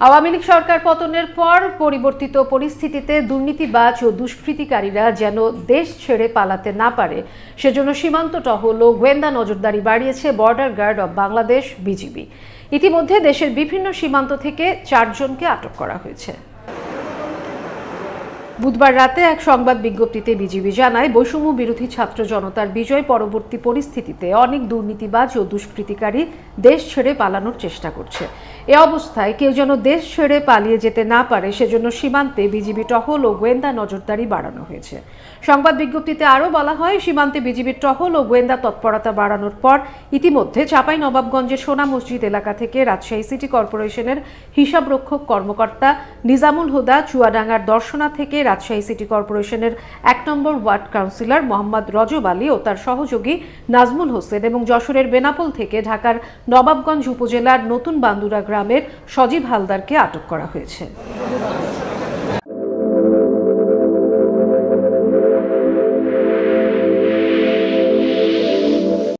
আওয়ামী লীগ সরকার পতনের পর পরিবর্তিত পরিস্থিতিতে দুর্নীতিবাজ ও দুষ্কৃতিকারীরা যেন দেশ ছেড়ে পালাতে না পারে, সেজন্য সীমান্ত টহল ও গোয়েন্দা নজরদারি বাড়িয়েছে border guard of Bangladesh, BGB. ইতিমধ্যে দেশের বিভিন্ন সীমান্ত থেকে চারজনকে আটক করা হয়েছে। বুধবার রাতে এক সংবাদ বিজ্ঞপ্তিতে বিজিবি জানায়, বৈষম্য বিরোধী ছাত্র জনতার বিজয় পরবর্তী পরিস্থিতিতে অনেক দুর্নীতিবাজ ও দুষ্কৃতিকারী দেশ ছেড়ে পালানোর চেষ্টা করছে। এ অবস্থায় কেউ যেন দেশ ছেড়ে পালিয়ে যেতে না পারে, সেজন্য সীমান্তে বিজিবি টহল ও গোয়েন্দা নজরদারি বাড়ানো হয়েছে। সংবাদ বিজ্ঞপ্তিতে আরও বলা হয়, সীমান্তে বিজিবির টহল ও গোয়েন্দা তৎপরতা বাড়ানোর পর ইতিমধ্যে চাপাই নবাবগঞ্জের সোনা মসজিদ এলাকা থেকে রাজশাহী সিটি কর্পোরেশনের হিসাবরক্ষক কর্মকর্তা নিজামুল হুদা চুয়াডাঙ্গার দর্শনা থেকে রাজশাহী সিটি কর্পোরেশনের এক নম্বর ওয়ার্ড কাউন্সিলর মোহাম্মদ রজব আলী ও তার সহযোগী নাজমুল হোসেন এবং যশোরের বেনাপোল থেকে ঢাকার নবাবগঞ্জ উপজেলার নতুন বান্দুরা গ্রামের সজীব হালদারকে আটক করা হয়েছে।